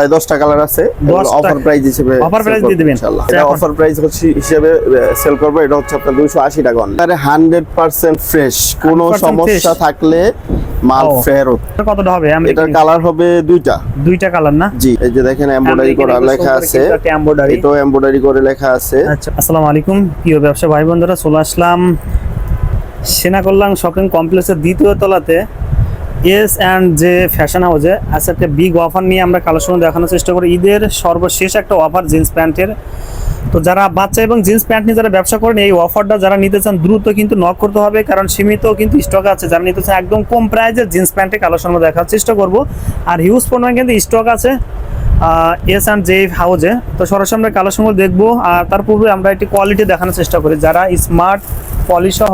প্রায় দশটা কালার আছে। অফার প্রাইস হিসেবে Offer price দিয়ে করব দিবেন। ইনশাআল্লাহ। এটা অফার প্রাইস হচ্ছে হিসেবে সেল করব। এটা হচ্ছে আপনার দুইশো আশি টাকা অনলি হান্ড্রেড পার্সেন্ট ফ্রেশ কোনো সমস্যা থাকলে মাল ফেরত কতটা হবে? এটার কালার হবে দুইটা। দুইটা কালার না? জি এই যে দেখেন এমব্রয়ডারি করা লেখা আছে। এটাও এমব্রয়ডারি করে লেখা আছে। আচ্ছা আসসালামু আলাইকুম। প্রিয় ব্যবসা ভাই বন্ধুরা চলে আসলাম। সেনা কল্যাণ শপিং কমপ্লেক্সের দ্বিতীয় তলাতে। এস অ্যান্ড যে ফ্যাশন হাউসে আজকে একটা বিগ অফার নিয়ে আমরা কালেকশন দেখানোর চেষ্টা করি। ঈদের সর্বশেষ একটা অফার জিন্স প্যান্টের তো যারা বাচ্চা এবং জিন্স প্যান্ট নিয়ে যারা ব্যবসা করেন, এই অফারটা যারা নিতে চান, দ্রুত কিন্তু নক করতে হবে, কারণ সীমিত কিন্তু স্টক আছে। যারা নিতে চান, একদম কম প্রাইজের জিন্স কালেকশন আমরা দেখার চেষ্টা করব। আর হিউজ পরিমাণ কিন্তু স্টক আছে এস অ্যান্ড জে হাউজে তো সরাসরি আমরা কালেকশনগুলো দেখব, আর তার পূর্বে আমরা একটি কোয়ালিটি দেখানোর চেষ্টা করি। যারা স্মার্ট পলিসহ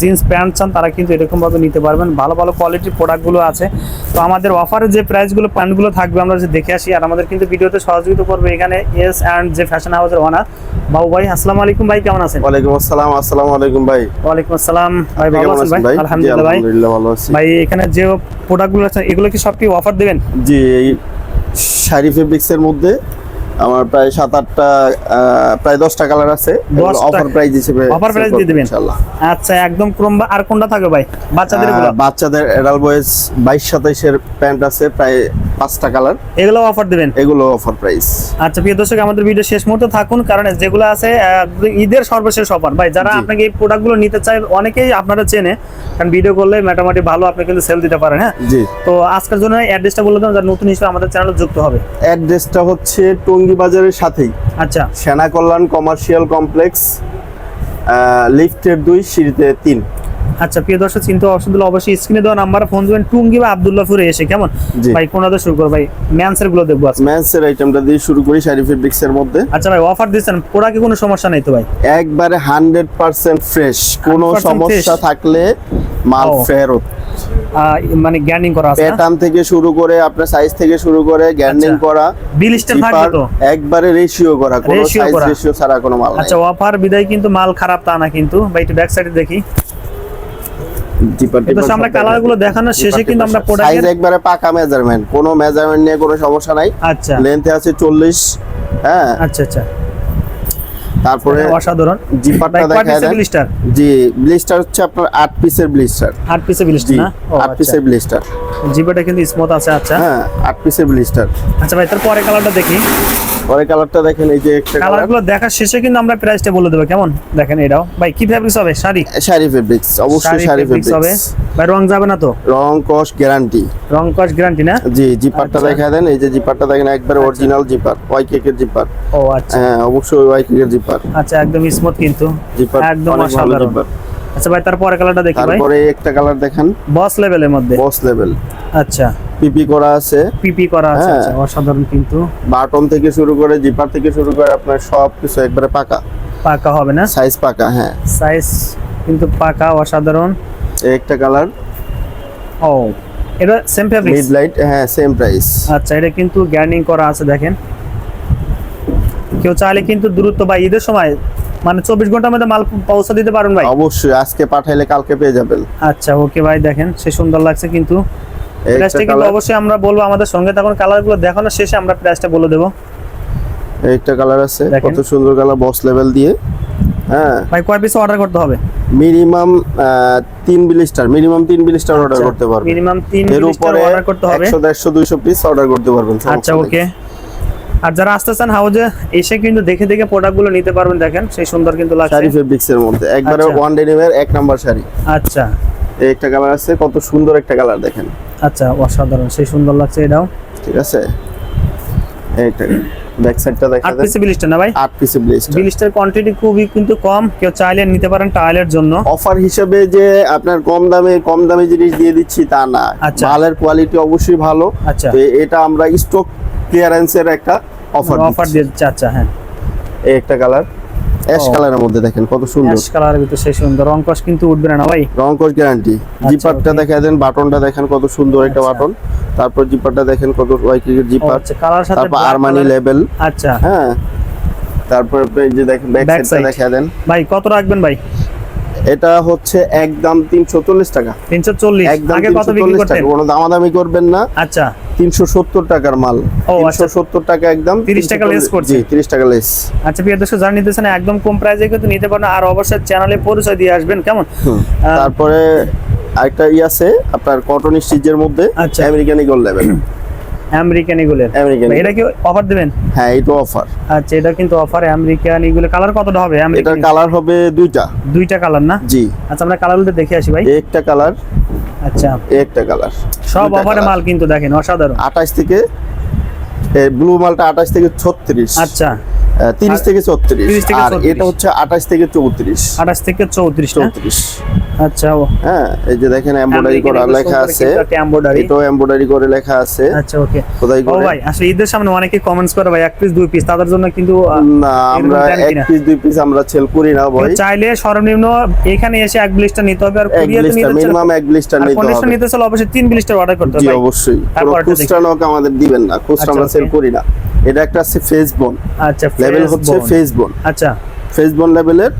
জিন্স প্যান্ট চান তারা কিন্তু এরকমভাবে নিতে পারবেন। ভালো ভালো কোয়ালিটির প্রোডাক্টগুলো আছে। তো আমাদের অফারের যে প্রাইসগুলো প্যান্টগুলো থাকবে আমরা যে দেখে আসি। আর আমাদের কিন্তু ভিডিওতে সহযোগিতা করবে এখানে এস অ্যান্ড যে ফ্যাশন হাউসের ওনার বাবু ভাই আসসালামু আলাইকুম ভাই কেমন আছেন? ওয়ালাইকুম আসসালাম আসসালামু আলাইকুম ভাই। ওয়ালাইকুম আসসালাম। ভাই ভালো আছেন ভাই? আলহামদুলিল্লাহ ভাই। আলহামদুলিল্লাহ ভালো আছি। ভাই এখানে যে প্রোডাক্টগুলো আছে এগুলো কি সব কি অফার দেবেন? জি শাড়ি ফেব্রিক্স এর মধ্যে আমার প্রায় সাত আটটা প্রায় দশটা কালার আছে। অফার প্রাইস হিসেবে অফার প্রাইস দিয়ে দিবেন? আচ্ছা একদম ক্রম আর কোনটা থাকবে ভাই? বাচ্চাদের বাচ্চাদের এডাল বয়েস বাইশ সাতাইশের প্যান্ট আছে প্রায় পাঁচটা কালার। এগুলো অফার দেবেন? এগুলো অফার প্রাইস আচ্ছা প্রিয় দর্শক আমাদের ভিডিও শেষ মুহূর্তে থাকুন কারণ যেগুলো আছে ঈদের সর্বশেষ অফার ভাই যারা আপনাকে এই প্রোডাক্টগুলো নিতে চায় অনেকেই আপনারা চেনে কারণ ভিডিও করলে মোটামুটি ভালো আপনি কিন্তু সেল দিতে পারেন হ্যাঁ? জি। তো আজকের জন্য অ্যাড্রেসটা বলে দেন যারা নতুন হিসেবে আমাদের চ্যানেলে যুক্ত হবে। অ্যাড্রেসটা হচ্ছে টঙ্গী বাজারের সাথেই। আচ্ছা। সেনা কল্যাণ কমার্শিয়াল কমপ্লেক্স লিফটের দুই সিঁড়িতে তিন। আচ্ছা প্রিয় দর্শক চিন্তা অসুবিধা অবশ্যই স্ক্রিনে দেওয়া নাম্বার ফোন দেবেন টুঙ্গি বা আবদুল্লাহপুরে এসে কেমন। ভাই কোনাতে শুরু করো ভাই ম্যানসেরগুলো দেখব আজকে। ম্যান্সের আইটেমটা দিয়ে শুরু করি শাড়ি ফেব্রিক্স এর মধ্যে। আচ্ছা ভাই অফার দিচ্ছেন প্রোডাক্টে কোনো সমস্যা নেই তো ভাই? একবারে হান্ড্রেড পার্সেন্ট ফ্রেশ কোনো সমস্যা থাকলে মাল ফেরত। মানে গ্যান্ডিং করা আছে প্যাটার্ন থেকে শুরু করে আপনার সাইজ থেকে শুরু করে গ্যান্ডিং আচ্ছা। করা বিল স্টার থাকবে তো? একবারে রেশিও করা কোনো সাইজ রেশিও ছাড়া কোনো মাল আচ্ছা অফার বিদায় কিন্তু মাল খারাপ তা না কিন্তু। ভাই একটু ব্যাক সাইডে দেখি। জিপার আমরা কালারগুলো দেখানোর শেষে কিন্তু আমরা টিপার সাইজ একবারে পাকা মেজারমেন্ট কোনো মেজারমেন্ট নিয়ে কোনো সমস্যা নাই। আচ্ছা। লেন্থে আছে চল্লিশ হ্যাঁ। আচ্ছা আচ্ছা। তারপরে অসাধারণ। জিপারটা দেখা ব্লিস্টার জি ব্লিস্টার হচ্ছে আপনার আট পিসের ব্লিস্টার আট পিসের ব্লিস্টার না? পিসের ব্লিস্টার জিপাটা কিন্তু স্মুথ আছে আচ্ছা। হ্যাঁ আট পিসের ব্লিস্টার আচ্ছা ভাই তার পরে কালারটা দেখি। পরে কালারটা দেখেন এই যে একটা কালার কালারগুলো দেখার শেষে কিন্তু আমরা প্রাইসটা বলে দেবো কেমন? দেখেন এটাও। ভাই কি ফেব্রিক্স হবে? শাড়ি? শাড়ি ফেব্রিক্স অবশ্যই শাড়ি fabrics হবে। ভাই রং যাবে না তো? রং কস গ্যারান্টি রং কস গ্যারান্টি না? জি জিপারটা আচ্ছা। দেখা দেন এই যে জিপারটা দেখেন একবার অরিজিনাল জিপার ওয়াই কেকের জিপার ও আচ্ছা। হ্যাঁ অবশ্যই ওয়াই কেকের জিপার আচ্ছা একদম স্মুথ কিন্তু। জিপার একদম অসাধারণ। আচ্ছা ভাই তারপরে কালারটা দেখি ভাই। তারপরে একটা কালার দেখেন। বস লেভেলের মধ্যে। বস লেভেল আচ্ছা। পিপি করা আছে। পিপি করা আছে হ্যাঁ। আচ্ছা অসাধারণ কিন্তু। বাটন থেকে শুরু করে জিপার থেকে শুরু করে আপনার সব কিছু একবারে পাকা। পাকা হবে না? সাইজ পাকা হ্যাঁ। সাইজ কিন্তু পাকা অসাধারণ। একটা কালার ও এটা সেম ফেব্রিক্স মিড লাইট হ্যাঁ সেম প্রাইস আচ্ছা এটা কিন্তু গ্যার্নিং করা আছে দেখেন। কেউ চাইলে কিন্তু দ্রুত বা ঈদের সময় মানে চব্বিশ ঘণ্টার মধ্যে মাল পৌঁছে দিতে পারবেন ভাই। অবশ্যই আজকে পাঠাইলে কালকে পেয়ে যাবেন। আচ্ছা ওকে ভাই দেখেন সে সুন্দর লাগছে কিন্তু। প্রাইসটা কিন্তু অবশ্যই আমরা বলব আমাদের সঙ্গে তখন কালারগুলো দেখানোর শেষে আমরা প্রাইসটা বলে দেবো। একটা কালার আছে কত সুন্দর কালার বস লেভেল দিয়ে। হ্যাঁ। ভাই কয় পিস অর্ডার করতে হবে? মিনিমাম তিন বিলিস্টার মিনিমাম তিন বিলিস্টার অর্ডার করতে পারবেন। মিনিমাম তিন এর উপরে অর্ডার করতে হবে। একশো দেড়শো দুইশো পিস অর্ডার করতে পারবেন আচ্ছা ওকে আর যারা আসতে চান হাউজে এসে কিন্তু দেখে দেখে প্রোডাক্টগুলো নিতে পারবেন দেখেন সেই সুন্দর কিন্তু লাগছে। শাড়ি ফেব্রিক্স এর মধ্যে। একবারে আচ্ছা। ওয়ান ডেনিমের এক নাম্বার শাড়ি। আচ্ছা। একটা কালার আছে কত সুন্দর একটা কালার দেখেন। আচ্ছা অসাধারণ। সেই সুন্দর লাগছে এটাও। ঠিক আছে? এই একটা ব্যাক সাইডটা দেখা আট দেন পিসে বিলিস্টার না ভাই? আট পিসে ব্লিস্টার বিলিস্টার কোয়ান্টিটি খুবই কিন্তু কম। কেউ চাইলে নিতে পারেন টাইলের জন্য। অফার হিসেবে যে আপনার কম দামে কম দামে জিনিস দিয়ে দিচ্ছি তা না। আচ্ছা। মালের কোয়ালিটি অবশ্যই ভালো। আচ্ছা। তো এটা আমরা স্টক ক্লিয়ারেন্সের একটা অফার অফার দিচ্ছে। আচ্ছা হ্যাঁ। এই একটা কালার অ্যাশ। কালারের মধ্যে দেখেন কত সুন্দর। অ্যাশ কালারের ভিতরে সেই সুন্দর। রং কস কিন্তু উঠবে না ভাই? রং কস গ্যারান্টি জিপারটা দেখেন দেখা দেন বাটনটা দেখেন কত সুন্দর একটা আচ্ছা। বাটন। তারপর জিপারটা দেখেন কত ওয়াইকির জিপার। আচ্ছা কালার সাথে তারপর আরমানি লেভেল আচ্ছা। হ্যাঁ। তারপর এই যে দেখেন ব্যাক সাইডটা দেখা দেন। ভাই কত রাখবেন ভাই? এটা হচ্ছে একদম তিনশো চল্লিশ টাকা। তিনশো চল্লিশ। একদম তিনশো চল্লিশ টাকা। কোনো দামাদামি করবেন না। আচ্ছা। তিনশো সত্তর টাকার মাল। আচ্ছা। তিনশো সত্তর টাকা একদম 30 টাকা 340 less করছে। তিরিশ টাকা লেস আচ্ছা প্রিয় দর্শক যারা নিতেছেন একদম কম প্রাইসে কিন্তু নিতে পারেন আর অবশ্যই চ্যানেলে পরিচয় দিয়ে আসবেন। কেমন? তারপরে আরেকটা ই আছে আপনার কটন স্টিচের মধ্যে আচ্ছা। আমেরিকান ইগল লেভেল আমেরিকান এগুলোর। আমেরিকান এটা কি অফার দিবেন? হ্যাঁ এটা অফার আচ্ছা এটা কিন্তু অফার আমেরিকান এগুলো। কালার কতটা হবে? এটার কালার হবে দুইটা। দুইটা কালার না? জি। আচ্ছা আমরা কালারগুলো দেখে আসি ভাই। একটা কালার আচ্ছা। একটা কালার সব অফারে মাল কিন্তু দেখেন অসাধারণ। আঠাশ থেকে ব্লু মালটা আঠাশ থেকে ছত্রিশ। আচ্ছা। তিরিশ থেকে 30 ছত্রিশ থেকে আর এটা হচ্ছে আঠাশ থেকে চৌত্রিশ। আঠাশ থেকে চৌত্রিশ না? চৌত্রিশ। আচ্ছা হ্যাঁ এই যে দেখেন এমব্রয়ডারি করা লেখা আছে। এটাও এমব্রয়ডারি করে লেখা আছে। আচ্ছা ওকে। ও করে। ভাই আসলে ঈদের সামনে অনেকে কমেন্টস করে ভাই এক পিস দুই পিস তাদের জন্য কিন্তু না আমরা এক পিস দুই পিস আমরা সেল করি না ভাই। চাইলে সর্বনিম্ন এখানে এসে এক ব্লিস্টার নিতে হবে আর ব্লিস্টার মিনিমাম এক ব্লিস্টার আর নিতে হবে। নিতে চাইলে অবশ্যই তিন ব্লিস্টার অর্ডার করতে হবে অবশ্যই। কোনো তারপরটা খুচরা নক আমাদের দিবেন না। খুচরা আচ্ছা, আমরা সেল করি না। এটা একটা আছে ফেসবন আচ্ছা লেভেল হচ্ছে bone। ফেসবন আচ্ছা। ফেসবন লেভেলের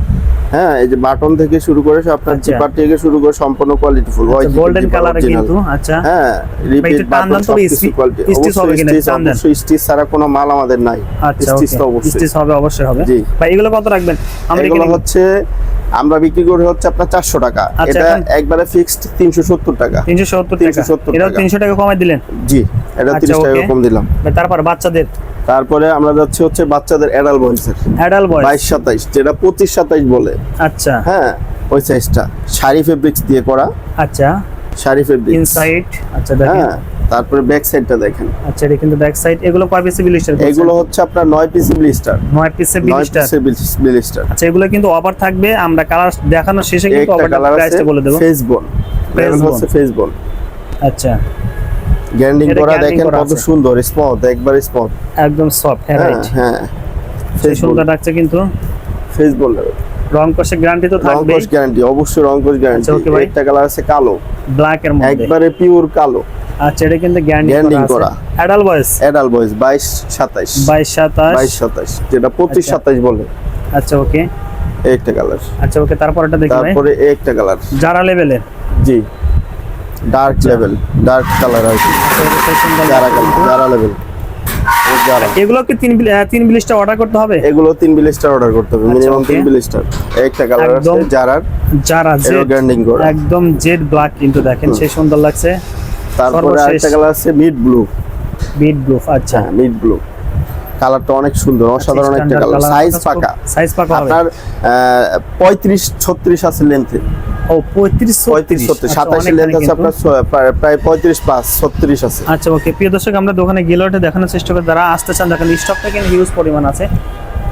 হ্যাঁ এই যে বাটন থেকে শুরু করে সব আপনার আচ্ছা। চিপার থেকে শুরু করে সম্পূর্ণ কোয়ালিটি ফুল হয় গোল্ডেন কালারে কিন্তু আচ্ছা। হ্যাঁ রিপিট বাটন তো, সব কিছু কোয়ালিটি stitch হবে কিনা? অবশ্যই টান দেন। অবশ্যই স্টিচ ছাড়া কোনো মাল আমাদের নাই। আচ্ছা স্টিচ তো অবশ্যই। স্টিচ হবে অবশ্যই হবে। জি। ভাই এগুলো কত রাখবেন? আমরা এগুলো হচ্ছে আমরা বিক্রি করি হচ্ছে আপনার চারশো টাকা। আচ্ছা, এটা একবারে ফিক্সড তিনশো সত্তর টাকা। 370 টাকা। 370 এটাও টাকা। 300 টাকা কমাই দিলেন? জি। এটা আচ্ছা, তিরিশ টাকা কম দিলাম। তারপর বাচ্চাদের? তারপরে আমরা যাচ্ছি হচ্ছে বাচ্চাদের অ্যাডাল বয়সের বয় বাইশ সাতাইশ যেটা পঁচিশ সাতাইশ বলে। আচ্ছা। হ্যাঁ ওই সাইজটা শাড়ি ফেব্রিক্স দিয়ে করা। আচ্ছা। শাড়ি ইনসাইড আচ্ছা দেখেন। হ্যাঁ তারপরে ব্যাক সাইডটা দেখেন। আচ্ছা এটা কিন্তু ব্যাক সাইড এগুলো কয় পিসে বিলিস্টার এগুলো হচ্ছে আপনার নয় পিসি ব্লিস্টার নয় পিসে নয় বিলিস্টার পিসের ব্লিস্টার আচ্ছা এগুলো কিন্তু অফার থাকবে। আমরা কালার দেখানোর শেষে কিন্তু প্রাইসটা বলে দেবো। Face হচ্ছে ফেসবন আচ্ছা। গ্যান্ডিং করা দেখেন কত সুন্দর স্পট একবার স্পট একদম সফট হ্যাঁ রাইট হ্যাঁ। সেই সুন্দর লাগছে কিন্তু। ফেসবন রং কষে গ্যারান্টি তো থাকবে রংকশ গ্যারান্টি অবশ্যই রংকশ গ্যারান্টি আচ্ছা। একটা কালার আছে কালো। ব্ল্যাক এর মধ্যে। একবারে পিওর কালো। আচ্ছা এটা কিন্তু গ্যারান্টি করা। আছে। অ্যাডাল্ট বয়স অ্যাডাল বয়স বাইশ সাতাইশ। 22 27 বাইশ সাতাইশ যেটা পঁচিশ আচ্ছা। সাতাইশ বলে। আচ্ছা ওকে একটা কালার আচ্ছা ওকে তারপরটা দেখি ভাই। তারপরে একটা কালার যারা লেভেলের জি। ডার্ক লেভেল ডার্ক কালার আর কি যারা কালার যারা লেভেল এগুলো কি তিন তিন বিলিশটা অর্ডার করতে হবে? এগুলো তিন বিলিস্টার অর্ডার করতে হবে মিনিমাম তিন বিলিস্টার একটা কালার আছে যারা এরও জেড গ্যান্ডিং করা একদম জেড ব্ল্যাক কিন্তু দেখেন সেই সুন্দর লাগছে। তারপরে। আরেকটা কালার আছে মিড ব্লু বিট ব্লু আচ্ছা। মিড ব্লু কালারটা অনেক সুন্দর অসাধারণ একটা কালার সাইজ পাকা। সাইজ পাকা আপনার পঁয়ত্রিশ ছত্রিশ আছে লেন্থে ও 35 পঁয়ত্রিশ 36 ছত্রিশ আচ্ছা, সাতাশি আছে। আপনার প্রায়- পঁয়ত্রিশ পাঁচ ছত্রিশ আছে। আচ্ছা ওকে। প্রিয় দর্শক আমরা দোকানে দেখানোর চেষ্টা করি যারা আসতে চান দেখেন স্টকটা কিন্তু হিউজ পরিমাণ আছে।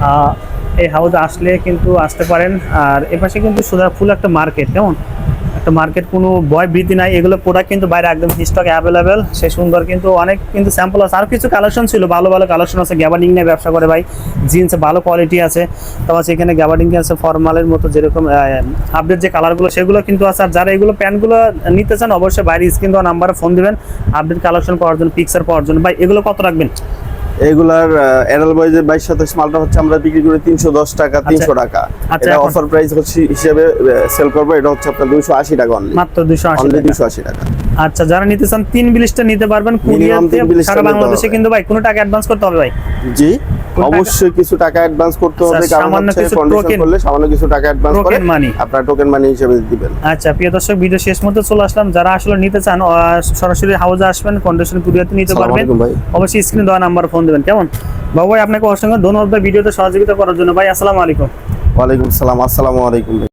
আহ, এই হাউসে আসলে কিন্তু আসতে পারেন। আর এপাশে কিন্তু ফুল একটা মার্কেট কেমন? একটা মার্কেট কোনো ভয় ভীতি নাই, এগুলো প্রোডাক্ট কিন্তু বাইরে একদম স্টক অ্যাভেলেবেল সে সুন্দর কিন্তু অনেক কিন্তু স্যাম্পল আছে। আর কিছু কালেকশন ছিল, ভালো ভালো কালেকশন আছে। গ্যাবার্ডিং নিয়ে ব্যবসা করে ভাই জিন্স ভালো কোয়ালিটি আছে। তারপর সেখানে গ্যাবার্ডিং আছে ফর্মালের মতো যেরকম আপডেট যে কালারগুলো সেগুলো কিন্তু আছে। আর যারা এগুলো প্যান্টগুলো নিতে চান, অবশ্যই বাইরে স্ক্রিন দেওয়া নাম্বারে ফোন দিবেন। আপডেট কালেকশন পাওয়ার জন্য পিকচার পাওয়ার জন্য। ভাই, এগুলো কত রাখবেন? এগুলার এরাল বয়েজের বাইশ সাতাশ মালটা হচ্ছে আমরা বিক্রি করি তিনশো দশ টাকা তিনশো টাকা। আচ্ছা, এটা অফার প্রাইস হচ্ছে হিসেবে সেল করব এটা হচ্ছে আপনার দুইশো আশি টাকা অনলি মাত্র দুশো আশি অনলি দুইশো আশি টাকা। আচ্ছা যারা নিতে চান তিন বিলিশটা নিতে পারবেন। সারা বাংলাদেশে কিন্তু ভাই কোনো টাকা অ্যাডভান্স করতে হবে ভাই? জি? অবশ্যই কিছু টাকা অ্যাডভান্স করতে হবে কারণ হচ্ছে কিছু কন্ডিশন করলে সামান্য কিছু টাকা অ্যাডভান্স করে মানি। আপনার টোকেন মানি হিসেবে দিবেন। আচ্ছা প্রিয় দর্শক ভিডিও শেষ মধ্যে চলে আসলাম। যারা আসলে নিতে চান সরাসরি হাউজে আসবেন কন্ডিশন কুরিয়াতে নিতে পারবেন। অবশ্যই স্ক্রিনে দেওয়া নাম্বার ফোন দেবেন। কেমন? বাবু ভাই আপনাকে অসংখ্য ধন্যবাদ। ভিডিওতে সহযোগিতা করার জন্য। ভাই আসসালামু আলাইকুম। ওয়ালাইকুম আসসালাম। আসসালামু আলাইকুম।